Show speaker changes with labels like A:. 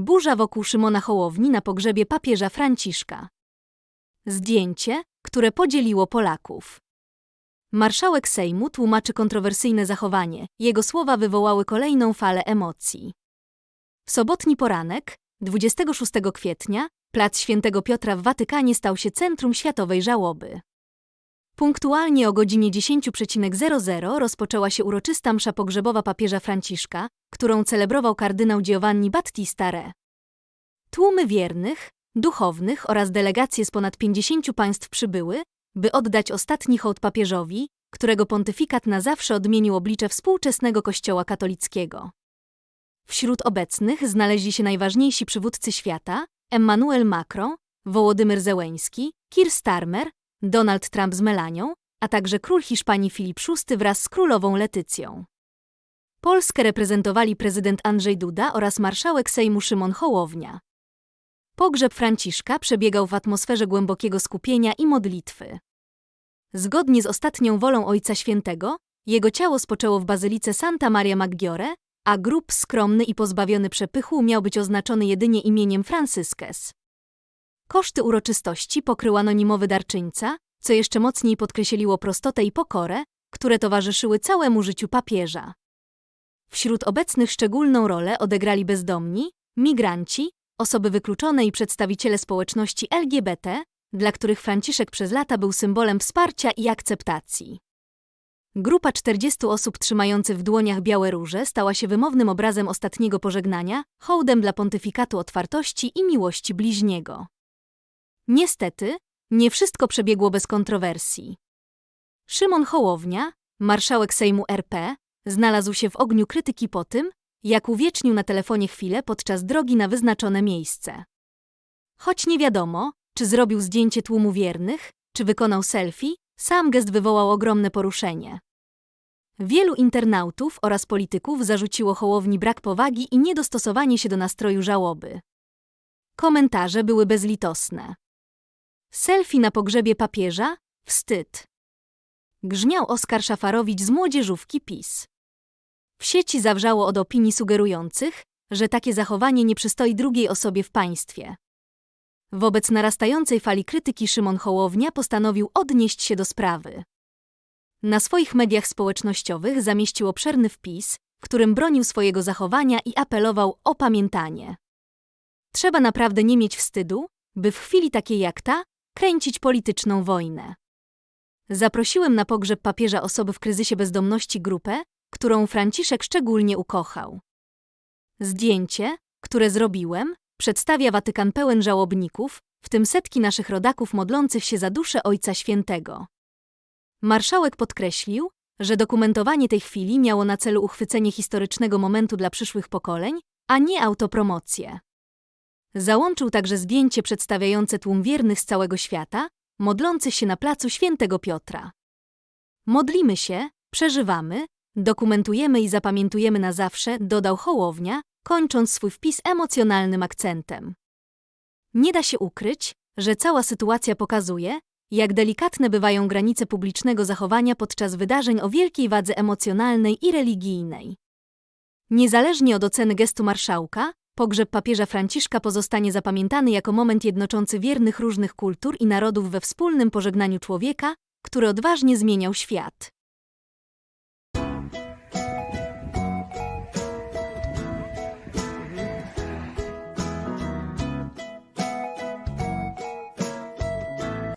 A: Burza wokół Szymona Hołowni na pogrzebie papieża Franciszka. Zdjęcie, które podzieliło Polaków. Marszałek Sejmu tłumaczy kontrowersyjne zachowanie. Jego słowa wywołały kolejną falę emocji. W sobotni poranek, 26 kwietnia, plac Świętego Piotra w Watykanie stał się centrum światowej żałoby. Punktualnie o godzinie 10.00 rozpoczęła się uroczysta msza pogrzebowa papieża Franciszka, którą celebrował kardynał Giovanni Battista Re. Tłumy wiernych, duchownych oraz delegacje z ponad 50 państw przybyły, by oddać ostatni hołd papieżowi, którego pontyfikat na zawsze odmienił oblicze współczesnego kościoła katolickiego. Wśród obecnych znaleźli się najważniejsi przywódcy świata, Emmanuel Macron, Wołodymyr Zełeński, Keir Starmer, Donald Trump z Melanią, a także król Hiszpanii Filip VI wraz z królową Letycją. Polskę reprezentowali prezydent Andrzej Duda oraz marszałek Sejmu Szymon Hołownia. Pogrzeb Franciszka przebiegał w atmosferze głębokiego skupienia i modlitwy. Zgodnie z ostatnią wolą Ojca Świętego, jego ciało spoczęło w bazylice Santa Maria Maggiore, a grób skromny i pozbawiony przepychu miał być oznaczony jedynie imieniem Franciszkes. Koszty uroczystości pokrył anonimowy darczyńca, co jeszcze mocniej podkreśliło prostotę i pokorę, które towarzyszyły całemu życiu papieża. Wśród obecnych szczególną rolę odegrali bezdomni, migranci, osoby wykluczone i przedstawiciele społeczności LGBT, dla których Franciszek przez lata był symbolem wsparcia i akceptacji. Grupa 40 osób trzymających w dłoniach białe róże stała się wymownym obrazem ostatniego pożegnania, hołdem dla pontyfikatu otwartości i miłości bliźniego. Niestety, nie wszystko przebiegło bez kontrowersji. Szymon Hołownia, marszałek Sejmu RP, znalazł się w ogniu krytyki po tym, jak uwiecznił na telefonie chwilę podczas drogi na wyznaczone miejsce. Choć nie wiadomo, czy zrobił zdjęcie tłumu wiernych, czy wykonał selfie, sam gest wywołał ogromne poruszenie. Wielu internautów oraz polityków zarzuciło Hołowni brak powagi i niedostosowanie się do nastroju żałoby. Komentarze były bezlitosne. Selfie na pogrzebie papieża? Wstyd. Grzmiał Oskar Szafarowicz z młodzieżówki PiS. W sieci zawrzało od opinii sugerujących, że takie zachowanie nie przystoi drugiej osobie w państwie. Wobec narastającej fali krytyki Szymon Hołownia postanowił odnieść się do sprawy. Na swoich mediach społecznościowych zamieścił obszerny wpis, w którym bronił swojego zachowania i apelował o pamiętanie. Trzeba naprawdę nie mieć wstydu, by w chwili takiej jak ta kręcić polityczną wojnę. Zaprosiłem na pogrzeb papieża osoby w kryzysie bezdomności grupę, którą Franciszek szczególnie ukochał. Zdjęcie, które zrobiłem, przedstawia Watykan pełen żałobników, w tym setki naszych rodaków modlących się za duszę Ojca Świętego. Marszałek podkreślił, że dokumentowanie tej chwili miało na celu uchwycenie historycznego momentu dla przyszłych pokoleń, a nie autopromocję. Załączył także zdjęcie przedstawiające tłum wiernych z całego świata, modlących się na placu Świętego Piotra. Modlimy się, przeżywamy, dokumentujemy i zapamiętujemy na zawsze, dodał Hołownia, kończąc swój wpis emocjonalnym akcentem. Nie da się ukryć, że cała sytuacja pokazuje, jak delikatne bywają granice publicznego zachowania podczas wydarzeń o wielkiej wadze emocjonalnej i religijnej. Niezależnie od oceny gestu marszałka, pogrzeb papieża Franciszka pozostanie zapamiętany jako moment jednoczący wiernych różnych kultur i narodów we wspólnym pożegnaniu człowieka, który odważnie zmieniał świat.